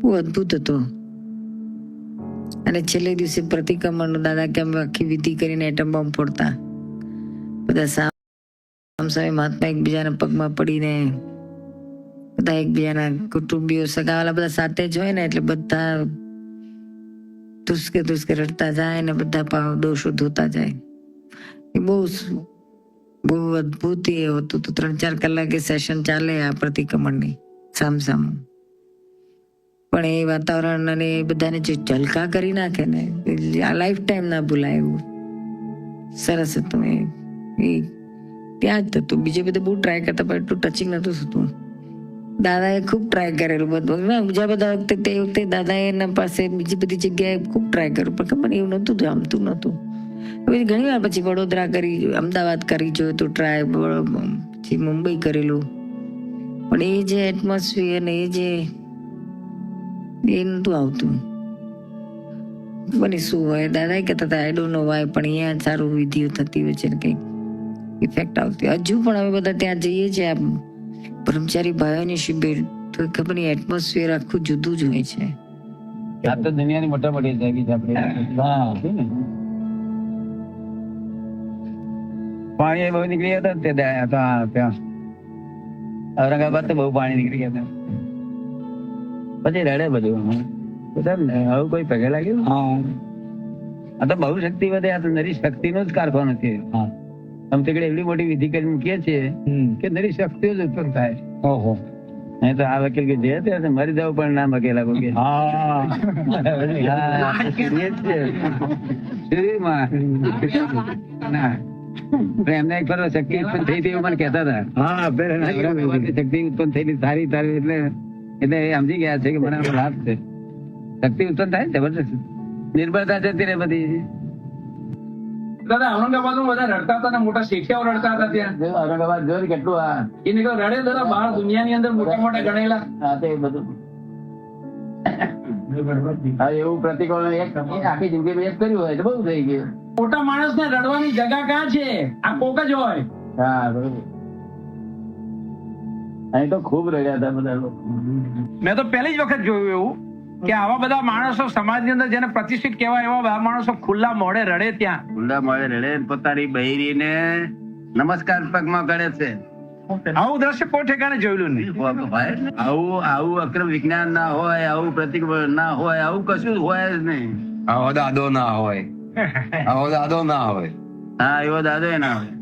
બહુ અદ્ભુત હતો. અને છેલ્લે દિવસે પ્રતિક્રમણ દાદા કે આખી વિધિ કરીને એટમ બોમ્બ ફોડતા. બધા સામ સામે મહાત્મા એકબીજાના પગમાં પડીને બધા એકબીજાના કુટુંબીઓ સગાવાલા બધા સાથે જ હોય ને એટલે બધા ધુસકે ધુસકે રડતા જાય ને બધા પાવ દોષો ધોતા જાય. એ બહુ બહુ અદ્ભુત એ હતું. તો ત્રણ ચાર કલાકે સેશન ચાલે આ પ્રતિક્રમણની સામસામું પણ એ વાતાવરણ અને એ બધાને જે ઝલકા કરી નાખે ને આ લાઈફ ટાઈમ ના ભૂલાય એવું. સરસ હતું એ. એ ત્યાં જ થતું બીજે બધે બહુ ટ્રાય કરતા, પણ એટલું ટચિંગ નતું થતું. દાદાએ ખૂબ ટ્રાય કરેલું. બધું બીજા બધા વખતે તે વખતે દાદાએ એના પાસે બીજી બધી જગ્યાએ ખૂબ ટ્રાય કર્યું. પણ ખબર એવું નહોતું જામતું નહોતું. પછી ઘણી વાર પછી વડોદરા કરી, અમદાવાદ કરી જોયું તો ટ્રાય પછી મુંબઈ કરેલું. પણ એ જે એટમોસ્ફિયર ને એ જે એ નતું આવતું. બની શું હોય? દાદા કહેતા હતા આઈ નો વાય પણ અહીંયા સારું વિધિઓ થતી હોય છે કંઈક. ઇફેક્ટ આવતી હજુ પણ અમે બધા ત્યાં જઈએ છીએ આમ. બ્રહ્મચારી ભાઈઓની શિબિર. તો ખબર નહીં એટમોસ્ફિયર આખું જુદું જ હોય છે. આ તો દુનિયાની મોટા મોટી જાગી છે આપણે. હા પાણી બહુ નીકળી ગયા તે ત્યાં. ઔરંગાબાદ તો બહુ પાણી નીકળી ગયા હતા. પછી રડે બધું. ને આવું કોઈ પગે લાગ્યું? આ તો બહુ શક્તિ વધે આ તો નરી શક્તિ નો જ કારખાનો છે. આમ તે એવડી મોટી વિધિ કરી મૂકીએ છીએ કે નરી શક્તિઓ જ ઉત્પન્ન થાય. ઓહો. નહીં તો આ વકીલ કે જે તે મરી જવું પણ ના મકેલા કો કે. હા. હા, એમને એક ફરવા શક્તિ ઉત્પન્ન થઈ હતી એવું મને કહેતા હતા. હા શક્તિ ઉત્પન્ન થયેલી સારી તારી એટલે એટલે એ સમજી ગયા છે કે મને લાભ છે. શક્તિ ઉત્પન્ન થાય ને જબરદસ્ત નિર્ભરતા જતી રહે બધી. દાદા ઔરંગાબાદ બધા રડતા હતા મોટા શેઠિયાઓ રડતા હતા ત્યાં? ઔરંગાબાદ જો કેટલું એ નીકળો રડે દાદા બહાર દુનિયાની અંદર મોટા મોટા ગણેલા. આ તે બધું. એવું પ્રતિકોળ એક આખી જિંદગી એક કર્યું હોય તો બહુ થઈ ગયું. મોટા માણસ ને રડવાની જગા ક્યાં છે? આ કોક જ હોય. હા બરોબર. અહીં તો ખૂબ રડ્યા હતા બધા લોકો. મેં તો પહેલી જ વખત જોયું એવું કે આવા બધા માણસો સમાજની અંદર જેને પ્રતિષ્ઠિત કહેવાય એવા બધા માણસો ખુલ્લા મોડે રડે ત્યાં. ખુલ્લા મળે રડે ને પોતાની બૈરીને નમસ્કાર પગમાં કરે છે. આવું દ્રશ્ય કોઈ ઠેકાણે જોયેલું નહીં. આવું આવું અક્રમ વિજ્ઞાન ના હોય આવું પ્રતિક ના હોય આવું કશું જ હોય જ નહીં. આવો દાદો ના હોય. આવો દાદો ના હોય. હા એવો દાદો ના હોય.